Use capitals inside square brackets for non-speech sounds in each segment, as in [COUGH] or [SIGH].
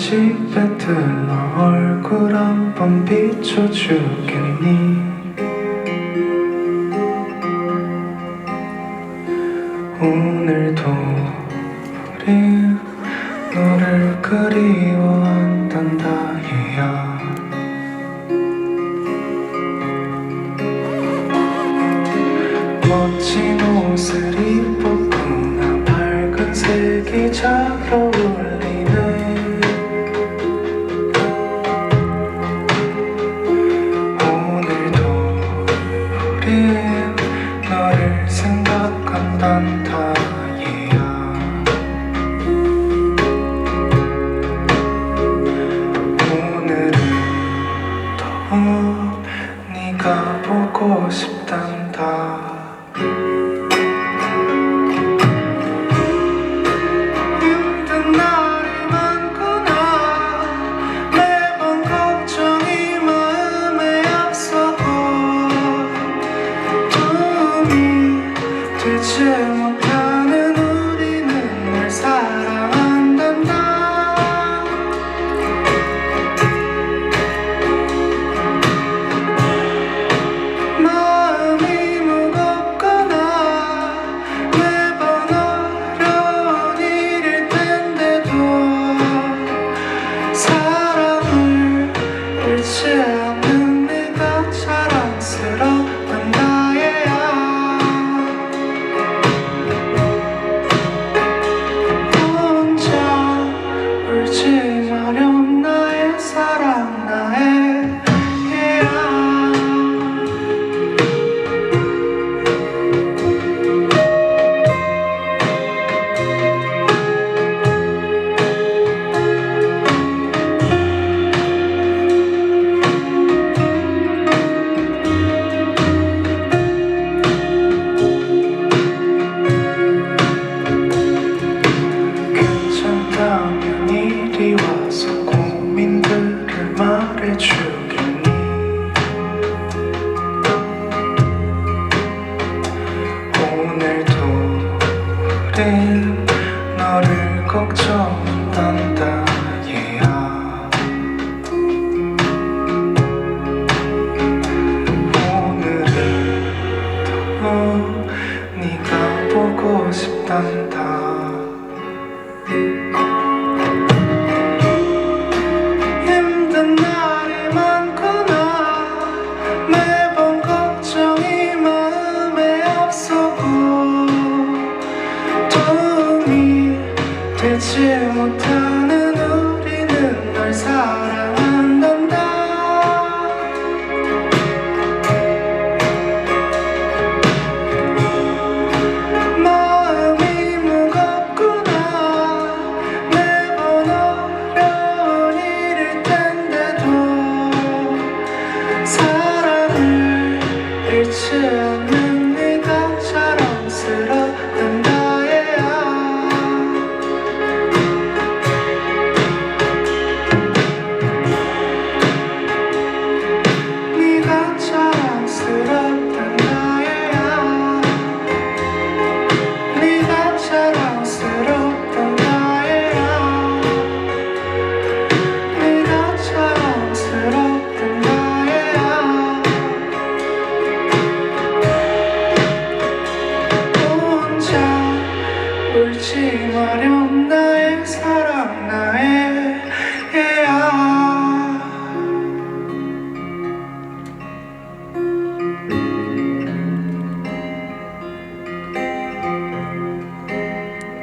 집에 들러 얼굴 한번 비춰주겠니? 오늘도 우린 너를 그리워한단다 얘야. 멋진 옷을 입었구나. 밝은 색이 잘 어울리 싶단다. 힘든 날이 많구나. 매번 걱정이 마음에 앞서고 도움이 되지 못하 더욱 네가 보고 싶단다. 힘든 날이 많구나 매번 걱정이 마음에 앞서고 도움이 되지 못하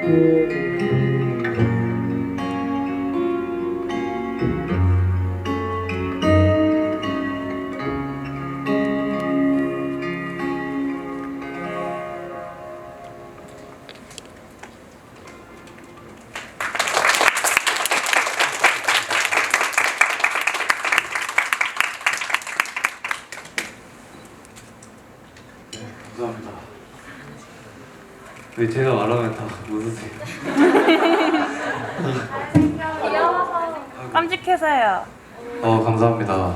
감 왜 제가 말하면 다 웃으세요? 깜찍해서요. 어 감사합니다.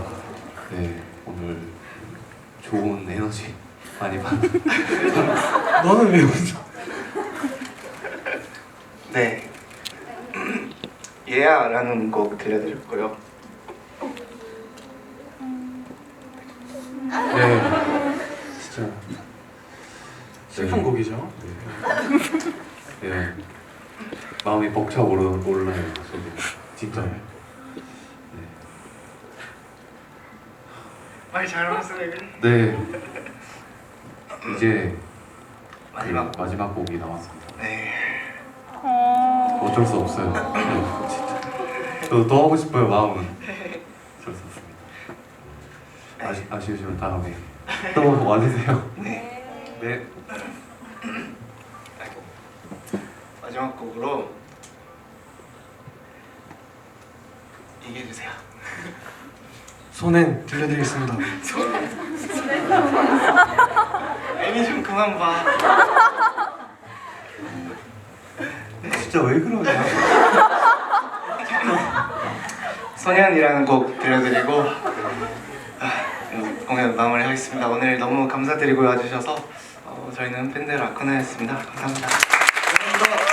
네 오늘 좋은 에너지 많이 받. 너는 왜 웃어? 네 예야라는 곡 들려드릴 거예요. 네. 진짜. 슬픈 네. 곡이죠. 네. 네. 마음이 벅차 오르, 올라요. 저도 진짜. 네. 말 잘하셨어요. 네. 이제 마지막 그 마지막 곡이 나왔습니다. 네. 어쩔 수 없어요. 네, 진짜. 저도 더 하고 싶어요 마음은. 어쩔 수 없습니다. 아시, 아쉬우시면 다음에 또 와주세요. 네. 네. 마지막 곡으로 얘기해 주세요. 손엔 들려드리겠습니다. [LAUGHS] 애니 좀 그만 봐. 진짜 왜 그러냐? 소년이라는 곡 들려드리고 아, 공연 마무리하겠습니다. 오늘 너무 감사드리고 와주셔서 어, 저희는 밴드 라코나였습니다. 감사합니다. 우리가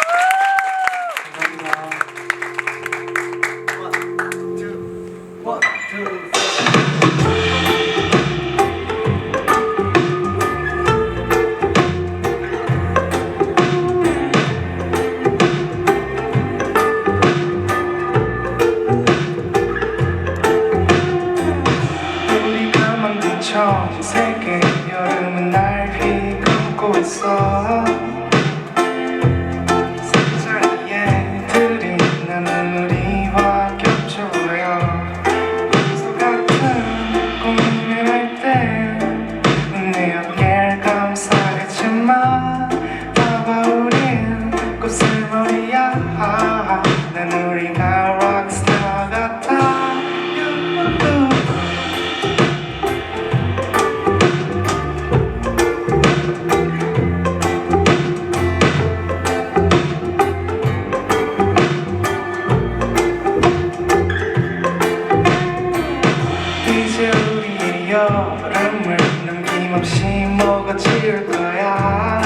꿈을 난 끊임없이 먹어치울 거야?